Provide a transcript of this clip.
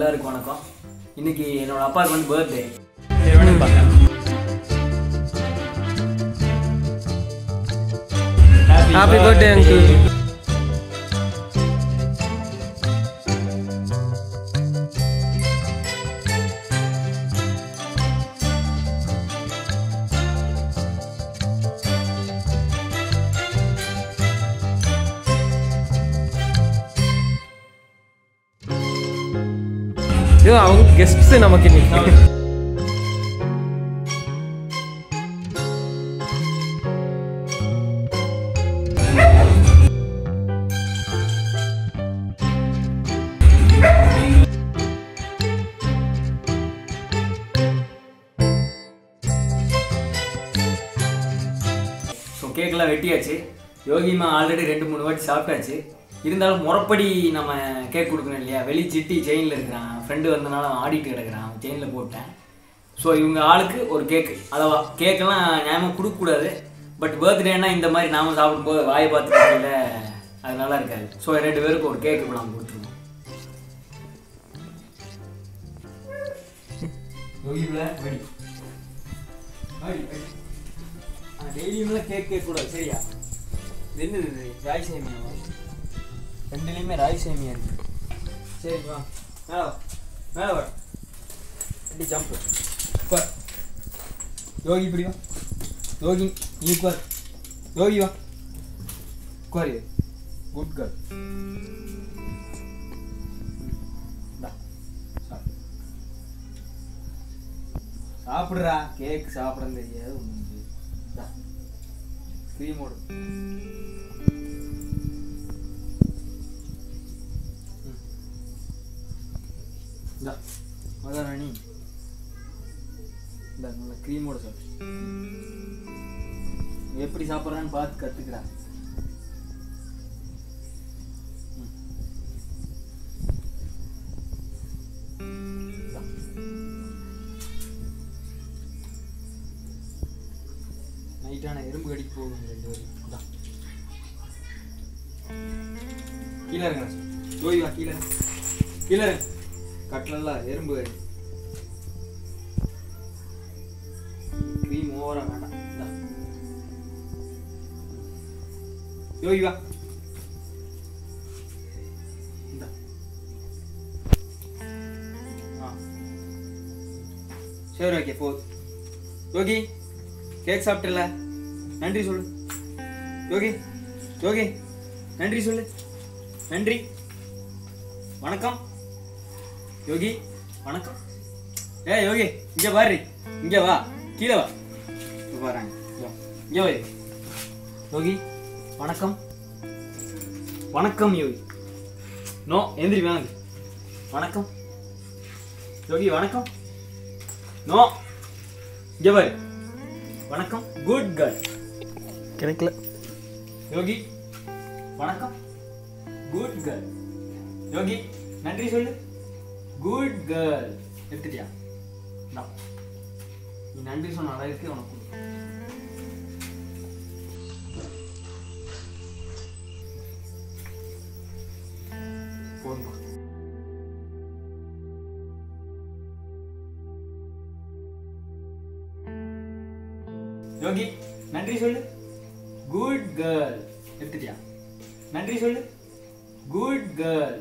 எல்லாருக்கும் வணக்கம். இன்னைக்கு என்னோட அப்பாவுக்கு வந்து பர்த்டே ஹாப்பி பர்த்டே அங்கிள் இருக்கு அவங்க கெஸ்ட்ஸ் நமக்கு இன்னைக்கு. ஸோ கேக்கெல்லாம் வெட்டியாச்சு. யோகிமா ஆல்ரெடி ரெண்டு மூணு வாட்டி சாப்பிட்டாச்சு. இருந்தாலும் முறப்படி நம்ம கேக் கொடுக்கணும் இல்லையா? வெளி சிட்டி செயினில் இருக்கிறான். ஃப்ரெண்டு வந்தனால அவன் ஆடிட்டு கிடக்குறான் செயினில் போட்டேன். ஸோ இவங்க ஆளுக்கு ஒரு கேக்கு அதவா கேக்கெல்லாம் நியாயமாக கொடுக்கக்கூடாது. பட் பர்த்டேனா இந்த மாதிரி நாம சாப்பிடும்போது வாயை பார்த்துக்கல அது நல்லா இருக்காது. ஸோ ரெண்டு பேருக்கு ஒரு கேக்கு நாம் கொடுத்துருவோம். டெய்லியுமே கேக் கேட்க கூடாது சரியா? இது என்னது இது? ராய் சேமியா ரெண்டுலேயுமே ராய் சேமியா இருக்கு சரிப்பா ஹலோ. மேலே வா. மேலே வா அப்படி ஜம்ப் உட்கார். யோகி இப்படி வா. யோகி நீ உட்கார். யோகி வா. உட்காரு. குட் கேர்ள் சாப்பிடுறா. கேக் சாப்பிட தெரியாது. ஒன்றும் க்ரீமோடு இந்தா இந்த நல்ல க்ரீமோட சாப்பிடு. எப்படி சாப்பிட்றான்னு பார்த்து கற்றுக்கிறா நைட்டான எறும்பு கடிக்கு போகும் ரெண்டு பேரும். கீழே இருங்க ஜோய்வா கீழே கீழே இருங்க கட்டிலெல்லாம் எறும்பு கறி. க்ரீம் ஓவரா வேண்டாம். வா சரி ஓகே போதும் யோகி கேக் சாப்பிட்டல நன்றி சொல்லு. யோகி யோகி நன்றி சொல்லு. நன்றி. வணக்கம். யோகி வணக்கம். ஏ யோகி இங்க பாரு. இங்க வா. கீழே வா. இங்க பாருங்க. இங்க வா. யோகி. வணக்கம். வணக்கம் யோகி. நோ எந்திரி வாங்க வணக்கம். யோகி வணக்கம். நோ இங்க பாரு. வணக்கம். குட் கேர்ள் கிடைக்கல. யோகி வணக்கம். குட் கேர்ள் யோகி நன்றி சொல்லு. குட் கேர்ள் எடுத்துட்டியா? நீ நன்றி சொன்ன அளவுக்கு உனக்கு போதுமா யோகி நன்றி சொல்லு. குட் கேர்ள் எடுத்துட்டியா? நன்றி சொல்லு. Good girl